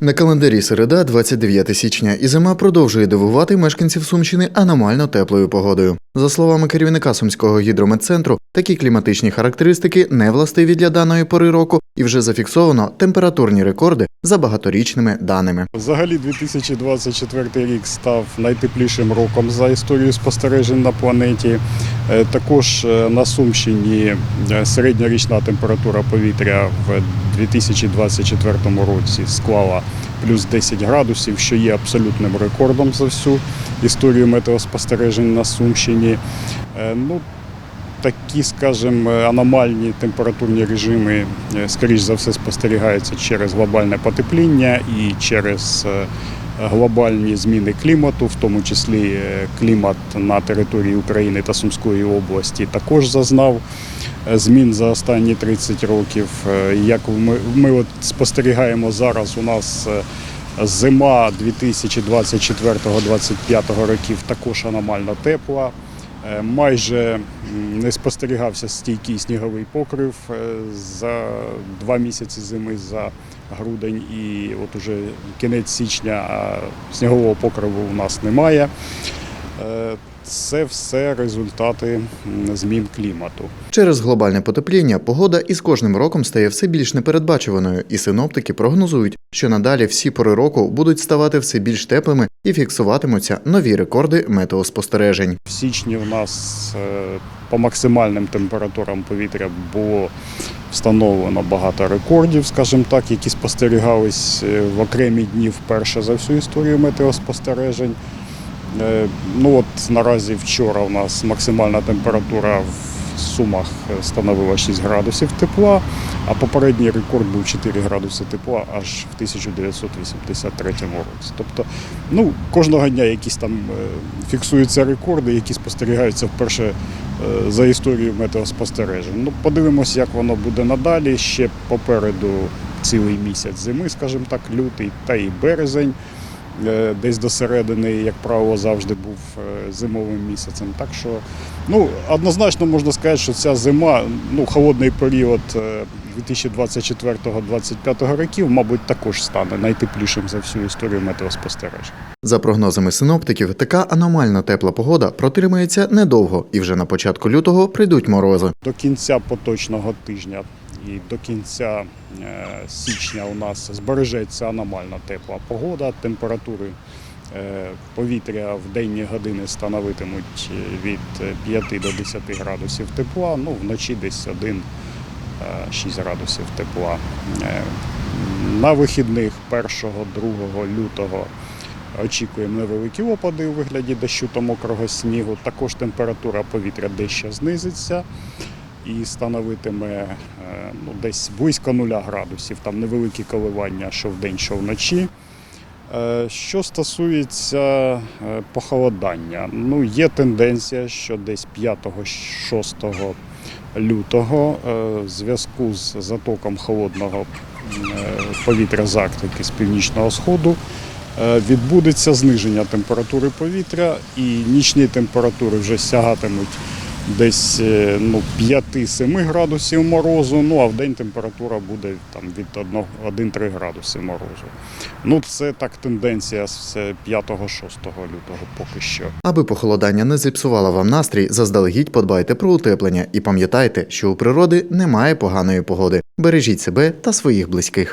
На календарі середа, 29 січня, і зима продовжує дивувати мешканців Сумщини аномально теплою погодою. За словами керівника Сумського гідрометцентру, такі кліматичні характеристики не властиві для даної пори року, і вже зафіксовано температурні рекорди за багаторічними даними. Взагалі 2024 рік став найтеплішим роком за історію спостережень на планеті. Е, Також е, на Сумщині е, середньорічна температура повітря в 2024 році склала плюс 10 градусів, що є абсолютним рекордом за всю історію метеоспостережень на Сумщині. Ну, такі, скажімо, аномальні температурні режими, е, скоріш за все, спостерігаються через глобальне потепління і через е, глобальні зміни клімату, в тому числі е, клімат на території України та Сумської області також зазнав змін за останні 30 років. Як ми, ми от спостерігаємо зараз, у нас зима 2024-2025 років також аномально тепла. Е, Майже не спостерігався стійкий сніговий покрив е, за два місяці зими за грудень і от уже кінець січня а снігового покриву у нас немає. Це все результати змін клімату. Через глобальне потепління погода із кожним роком стає все більш непередбачуваною, і синоптики прогнозують, що надалі всі пори року будуть ставати все більш теплими і фіксуватимуться нові рекорди метеоспостережень. В січні у нас е, по максимальним температурам повітря було встановлено багато рекордів, скажімо так, які спостерігались е, в окремі дні вперше за всю історію метеоспостережень. Е, Ну от наразі вчора у нас максимальна температура в Сумах е, становила 6 градусів тепла, а попередній рекорд був 4 градуси тепла аж в 1983 році. Тобто, ну, кожного дня якісь там е, фіксуються рекорди, які спостерігаються вперше за історію метеоспостережень. Ну, подивимось, як воно буде надалі. Ще попереду цілий місяць зими, скажімо так, лютий та і березень. Е, Десь до середини, як правило, завжди був е, зимовим місяцем. Так що, ну, однозначно можна сказати, що ця зима, ну, холодний період е, 2024-2025 років, мабуть, також стане найтеплішим за всю історію метеоспостережень. За прогнозами синоптиків, така аномально тепла погода протримається недовго, і вже на початку лютого прийдуть морози. До кінця поточного тижня і до кінця е, січня у нас збережеться аномально тепла погода. Температури е, повітря в денні години становитимуть е, від 5 до 10 градусів тепла, ну вночі десь 1-6 градусів тепла. На вихідних 1-2 лютого очікуємо невеликі опади у вигляді дощу та мокрого снігу. Також температура повітря дещо знизиться і становитиме е, ну, десь близько 0 градусів, там невеликі коливання що вдень, що вночі. Е, Що стосується е, похолодання, ну є тенденція, що десь 5-6 лютого в зв'язку з затоком холодного повітря з Арктики з північного сходу відбудеться зниження температури повітря і нічні температури вже сягатимуть десь е, ну, 5-7 градусів морозу, ну а в день температура буде там, від 1-3 градуси морозу. Ну, це так тенденція з 5-6 лютого поки що. Аби похолодання не зіпсувало вам настрій, заздалегідь подбайте про утеплення і пам'ятайте, що у природи немає поганої погоди. Бережіть себе та своїх близьких.